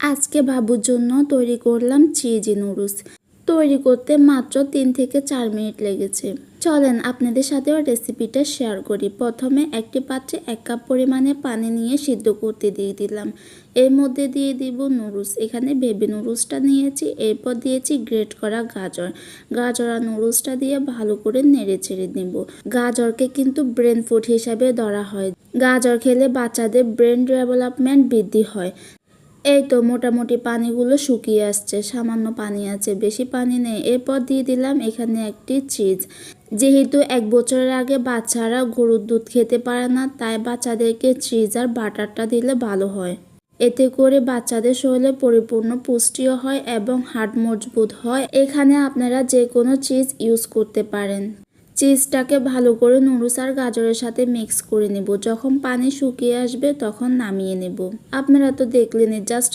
আজকে বাবুর জন্য তৈরি করলাম চিজি নুডলস। তৈরি করতে মাত্র তিন থেকে চার মিনিট লেগেছে। চলেন আপনাদের সাথেও রেসিপিটা শেয়ার করি। প্রথমে একটি পাত্রে এক কাপ পরিমাণে পানি নিয়ে সিদ্ধ করতে দিয়ে দিলাম। এর মধ্যে দিয়ে দিব নুডলস। এখানে বেবি নুডলসটা নিয়েছি। এরপর দিয়েছি গ্রেট করা গাজর। গাজর আর নুডলসটা দিয়ে ভালো করে নেড়ে ছেড়ে নেব। গাজরকে কিন্তু ব্রেন ফুড হিসাবে ধরা হয়। গাজর খেলে বাচ্চাদের ব্রেন ডেভেলপমেন্ট বৃদ্ধি হয়। এই তো মোটামুটি পানিগুলো শুকিয়ে আসছে, সামান্য পানি আছে, বেশি পানি নেই। এরপর দিয়ে দিলাম এখানে একটি চিজ। যেহেতু এক বছরের আগে বাচ্চারা গরুর দুধ খেতে পারে না, তাই বাচ্চাদেরকে চিজ আর বাটারটা দিলে ভালো হয়। এতে করে বাচ্চাদের শরীরে পরিপূর্ণ পুষ্টিও হয় এবং হাড় মজবুত হয়। এখানে আপনারা যে কোনো চিজ ইউজ করতে পারেন। চিজটাকে ভালো করে নুডলস আর গাজরের সাথে মিক্স করে নেব। যখন পানি শুকিয়ে আসবে তখন নামিয়ে নেব। আপনারা তো দেখলেন জাস্ট